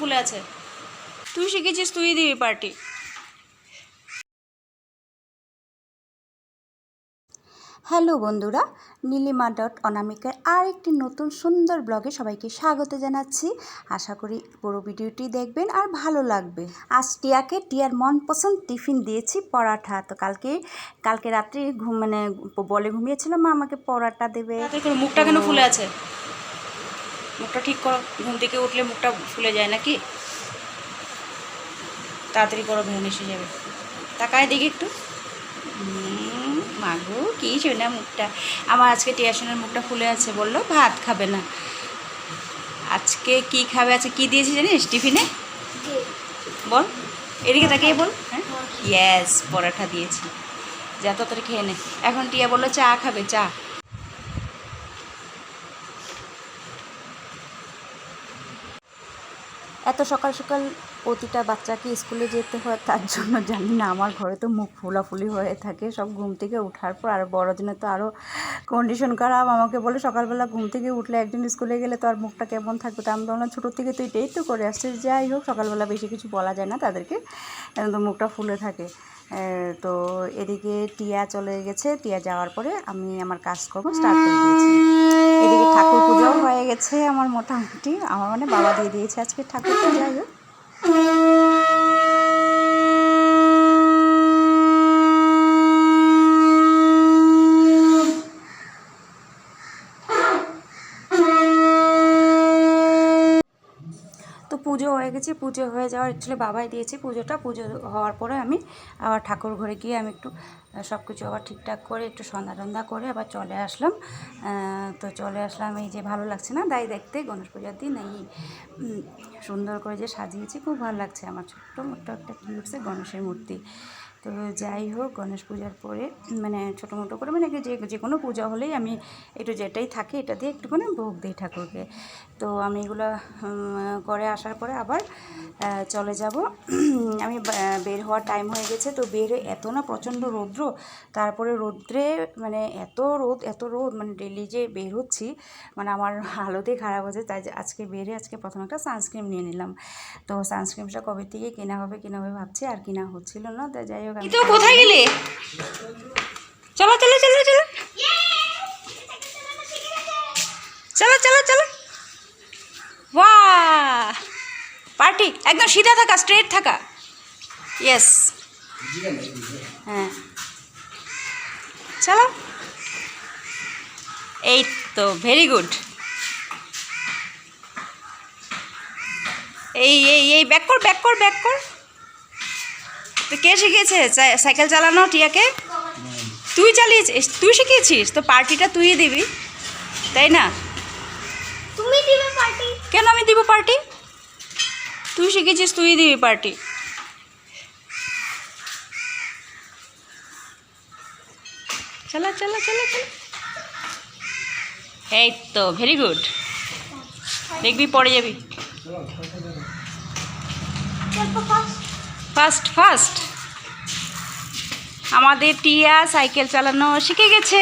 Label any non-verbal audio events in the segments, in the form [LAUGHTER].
ফুলে আছে। তুই শিখেছিস তুই দিবি পার্টি হ্যালো বন্ধুরা নীলিমা ডট অনামিকার আর একটি নতুন সুন্দর ব্লগে সবাইকে স্বাগত জানাচ্ছি। আশা করি পুরো ভিডিওটি দেখবেন আর ভালো লাগবে। আজ টিয়াকে টিয়ার মনপসন্দ টিফিন দিয়েছি পরাঠা। তো কালকে কালকে রাত্রে ঘুম মানে বলে ঘুমিয়েছিলাম মা আমাকে পরাটা দেবে। মুখটা কেন ফুলে আছে? মুখটা ঠিক করো ঘুম থেকে উঠলে মুখটা ফুলে যায় নাকি? তাড়াতাড়ি করো ভ্যান এসে যাবে। তাকায় দেখি একটু। মাগো কি না মুখটা। আমার আজকে টিয়াশনের মুখটা ফুলে আছে বলল ভাত খাবে না। আজকে কি খাবে? আছে কি দিয়েছি জানিস টিফিনে? বল। এদিকে তাকিয়ে বল। হ্যাঁ? ইয়েস পরাঠা দিয়েছি। যা তাড়াতাড়ি খেয়ে নে। এখন টিয়া বলল চা খাবে চা। এত সকাল সকাল প্রতিটা বাচ্চাকে স্কুলে যেতে হয়, তার জন্য জানি না, আমার ঘরে তো মুখ ফুলাফুলি হয়ে থাকে সব ঘুম থেকে ওঠার পর। আর বড়দিনে তো আরও কন্ডিশন খারাপ, আমাকে বলে সকালবেলা ঘুম থেকে উঠলে একদিন স্কুলে গেলে তো আর মুখটা কেমন থাকবে? তো আমি বললাম ছোটোর থেকে তুই এটাই তো করে আসছিস যাই হোক, সকালবেলা বেশি কিছু বলা যায় না তাদেরকে তো মুখটা ফুলে থাকে। তো এদিকে টিয়া চলে গেছে, টিয়া যাওয়ার পরে আমি আমার কাজকর্ম স্টার্ট করে দিয়েছি। এদিকে ঠাকুর পুজোও হয়ে গেছে আমার মোটামুটি। আমার মানে বাবা দিয়ে দিয়েছে আজকে ঠাকুর যাই পুজো হয়ে গেছে, পুজো হয়ে যাওয়ার অ্যাকচুয়ালি বাবাই দিয়েছে পুজোটা। পুজো হওয়ার পরে আমি আবার ঠাকুর ঘরে গিয়ে আমি একটু সব কিছু আবার ঠিকঠাক করে একটু সন্ধ্যা টন্ধা করে আবার চলে আসলাম। তো চলে আসলাম, এই যে ভালো লাগছে না? দায় দেখতে গণেশ পূজার দিন এই সুন্দর করে যে সাজিয়েছি, খুব ভালো লাগছে। আমার ছোট্ট মোট্ট একটা কিউটসে গণেশের মূর্তি। তো যাই হোক, গণেশ পূজার পরে মানে ছোটো মোটো করে মানে যে যে কোনো পূজা হলেই আমি একটু যেটাই থাকে, এটা দিয়ে একটুখানি ভোগ দিই ঠাকুরকে। তো আমি এগুলো করে আসার পরে আবার চলে যাব। [CLEARS THROAT] আমি বের হওয়ার টাইম হয়ে গেছে, তো বের এত না প্রচণ্ড রৌদ্র, তারপরে রৌদ্রে মানে এত রোদ এত রোদ মানে ডেলি যে বের হচ্ছি মানে আমার হালতই খারাপ হচ্ছে, তাই আজকে বেরে আজকে প্রথম একটা সানস্ক্রিন নিয়ে নিলাম। তো সানস্ক্রিনটা কবে থেকে কেনা হবে কেনা হবে ভাবছি, আর কেনা হচ্ছিল না তাই যাই হোক তো কোথায় গেলে? চলো চলো চলো চলো। চলো চলো চলো। বাহ পার্টি একদম সিধা থাকা স্ট্রেট থাকা। ইয়েস হ্যাঁ। চলো। এই তো ভেরি গুড এই এই এই ব্যাক কর ব্যাক কর ব্যাক কর। তো কে শিখিয়েছে? সাইকেল চালানো টিয়াকে? তুই চালিয়েছিস? তুই শিখিয়েছিস? তো পার্টিটা তুই দিবি তাই না? তুমি দিবে পার্টি। কেন আমি দিব পার্টি? তুই শিখেছিস তুই দিবি পার্টি। চালা চালা চলো চলো। এই তো ভেরি গুড দেখবি পড়ে যাবি। ফার্স্ট ফার্স্ট আমাদের টিয়া সাইকেল চালানো শিখে গেছে।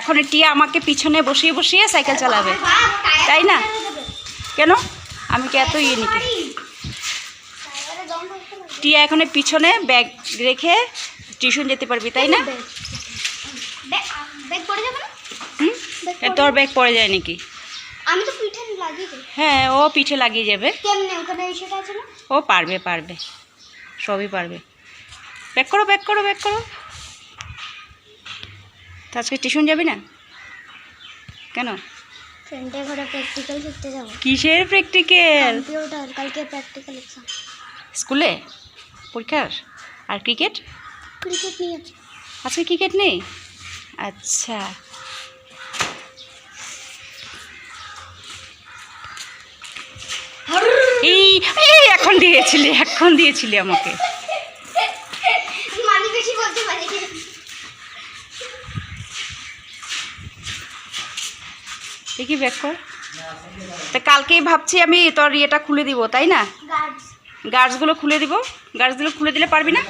এখন টিয়া আমাকে পিছনে বসিয়ে বসিয়ে সাইকেল চালাবে। তাই না? কেন? আমি কি এত ইয়ে নিতে টিয়া এখন পিছনে ব্যাগ রেখে টিউশন যেতে পারবি তাই না? তোর ব্যাগ পড়ে যায় নাকি? আমি তো পিঠে লাগিয়ে হ্যাঁ ও পিঠে লাগিয়ে যাবে। কেমনে? ওখানে সেটা আছে না? ও পারবে পারবে। সবই পারবে। ব্যাক করো ব্যাক করো ব্যাক করো। তো আজকে টিউশন যাবি না? কেন? ফ্রেন্ডের ঘরে প্র্যাকটিক্যাল শিখতে যাব। কিসের প্র্যাকটিক্যাল কম্পিউটার কালকে প্র্যাকটিক্যাল এক্সাম স্কুলে? পরীক্ষার? আর ক্রিকেট ক্রিকেট নিয়ে আজকে ক্রিকেট নেই? আচ্ছা। এই এখন দিয়েছিলি এখন দিয়েছিলি আমাকে। দেখি ব্যাক কর? তা কালকেই ভাবছি আমি তোর ইয়েটা খুলে দিব তাই না? গার্ডস। গার্ডসগুলো খুলে দিব। গার্ডসগুলো খুলে দিলে পারবি না?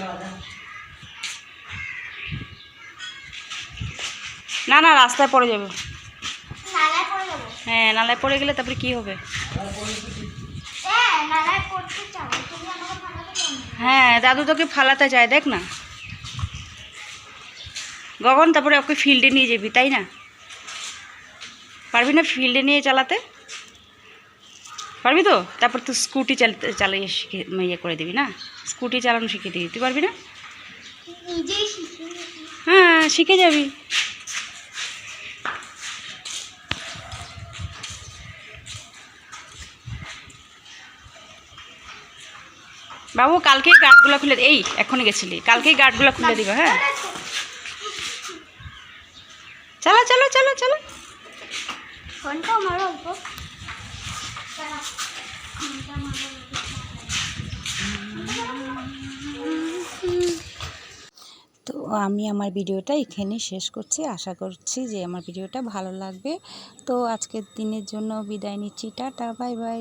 না না রাস্তায় পড়ে যাব। হ্যাঁ নালায় পড়ে গেলে তারপরে কি হবে? হ্যাঁ দাদু তোকে ফালাতে চায় দেখ না। গগন তারপরে ওকে ফিল্ডে নিয়ে যাবি তাই না? পারবি না ফিল্ডে নিয়ে চালাতে? পারবি তো? তারপর তো স্কুটি চালাতে চালিয়ে শিখে ইয়ে করে দিবি না? স্কুটি চালানো শিখে দিবি তুই পারবি না। হ্যাঁ শিখে যাবি। বাবু কালকেই গার্ডগুলো খুলে এই এখনই গেছিলি। কালকেই গার্ডগুলো খুলে দিবা হ্যাঁ? চলো চলো চলো চলো। তো আমি আমার ভিডিওটা এখানেই শেষ করছি। আশা করছি যে আমার ভিডিওটা ভালো লাগবে। তো আজকের দিনের জন্য বিদায় নিচ্ছি। Tata bye bye.